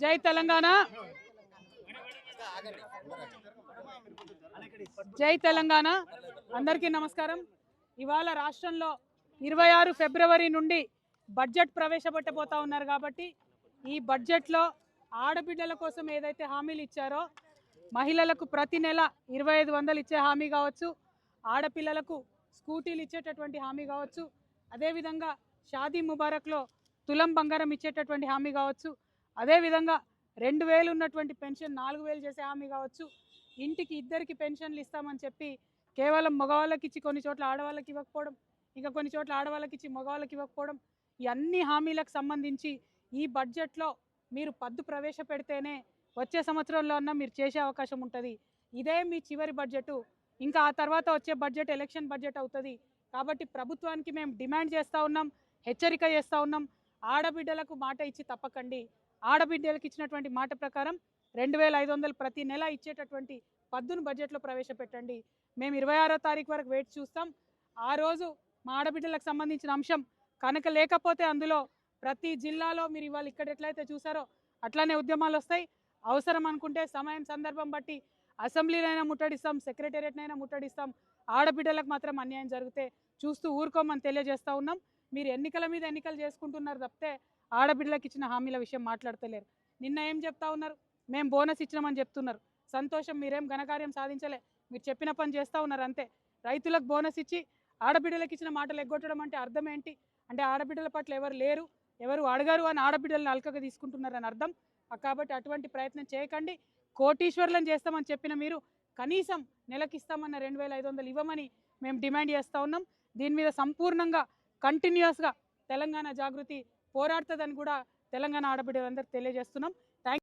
జై తెలంగాణ. జై తెలంగాణ. అందరికీ నమస్కారం. ఇవాళ రాష్ట్రంలో ఇరవై ఆరు ఫిబ్రవరి నుండి బడ్జెట్ ప్రవేశపెట్టబోతా ఉన్నారు కాబట్టి ఈ బడ్జెట్లో ఆడబిడ్డల కోసం ఏదైతే హామీలు ఇచ్చారో మహిళలకు ప్రతి నెల ఇరవై ఐదు వందలు ఇచ్చే హామీ కావచ్చు ఆడపిల్లలకు స్కూటీలు ఇచ్చేటటువంటి హామీ కావచ్చు అదేవిధంగా షాదీ ముబారక్లో తులం బంగారం ఇచ్చేటటువంటి హామీ కావచ్చు అదేవిధంగా రెండు వేలు ఉన్నటువంటి పెన్షన్ నాలుగు వేలు చేసే హామీ కావచ్చు ఇంటికి ఇద్దరికి పెన్షన్లు ఇస్తామని చెప్పి కేవలం మగవాళ్ళకి ఇచ్చి కొన్ని చోట్ల ఆడవాళ్ళకి ఇవ్వకపోవడం ఇంకా కొన్ని చోట్ల ఆడవాళ్ళకి ఇచ్చి మగవాళ్ళకి ఇవ్వకపోవడం ఈ అన్ని హామీలకు సంబంధించి ఈ బడ్జెట్లో మీరు పద్దు ప్రవేశపెడితేనే వచ్చే సంవత్సరంలో అన్నా మీరు చేసే అవకాశం ఉంటుంది. ఇదే మీ చివరి బడ్జెట్. ఇంకా ఆ తర్వాత వచ్చే బడ్జెట్ ఎలక్షన్ బడ్జెట్ అవుతుంది. కాబట్టి ప్రభుత్వానికి మేము డిమాండ్ చేస్తూ ఉన్నాం హెచ్చరిక చేస్తూ ఉన్నాం. ఆడబిడ్డలకు మాట ఇచ్చి తప్పకండి. ఆడబిడ్డలకు ఇచ్చినటువంటి మాట ప్రకారం రెండు వేల ఐదు వందలు ప్రతి నెల ఇచ్చేటటువంటి పద్దును బడ్జెట్లో ప్రవేశపెట్టండి. మేము ఇరవై ఆరో తారీఖు వరకు వెయిట్ చూస్తాం. ఆ రోజు మా ఆడబిడ్డలకు సంబంధించిన అంశం కనుక లేకపోతే అందులో ప్రతి జిల్లాలో మీరు ఇవాళ ఇక్కడ ఎట్లయితే చూసారో అట్లానే ఉద్యమాలు వస్తాయి. అవసరం అనుకుంటే సమయం సందర్భం బట్టి అసెంబ్లీనైనా ముట్టడిస్తాం సెక్రటేరియట్నైనా ముట్టడిస్తాం. ఆడబిడ్డలకు మాత్రం అన్యాయం జరిగితే చూస్తూ ఊరుకోమని తెలియజేస్తూ ఉన్నాం. మీరు ఎన్నికల మీద ఎన్నికలు చేసుకుంటున్నారు తప్పితే ఆడబిడ్డలకు ఇచ్చిన హామీల విషయం మాట్లాడతలేరు. నిన్న ఏం చెప్తా ఉన్నారు? మేము బోనస్ ఇచ్చినామని చెప్తున్నారు. సంతోషం మీరేం ఘనకార్యం సాధించలే. మీరు చెప్పిన పని చేస్తూ ఉన్నారు అంతే. రైతులకు బోనస్ ఇచ్చి ఆడబిడ్డలకు ఇచ్చిన మాటలు ఎగ్గొట్టడం అంటే అర్థం ఏంటి? అంటే ఆడబిడ్డల పట్ల ఎవరు లేరు ఎవరు అడగారు అని ఆడబిడ్డలను అల్కగా తీసుకుంటున్నారని అర్థం. కాబట్టి అటువంటి ప్రయత్నం చేయకండి. కోటీశ్వర్లను చేస్తామని చెప్పిన మీరు కనీసం నెలకిస్తామన్న రెండు వేల ఐదు వందలు ఇవ్వమని మేము డిమాండ్ చేస్తూ ఉన్నాం. దీని మీద సంపూర్ణంగా కంటిన్యూస్గా తెలంగాణ జాగృతి పోరాడుతుందని కూడా తెలంగాణ ఆడబిడ్డలందరికీ తెలియజేస్తున్నాం.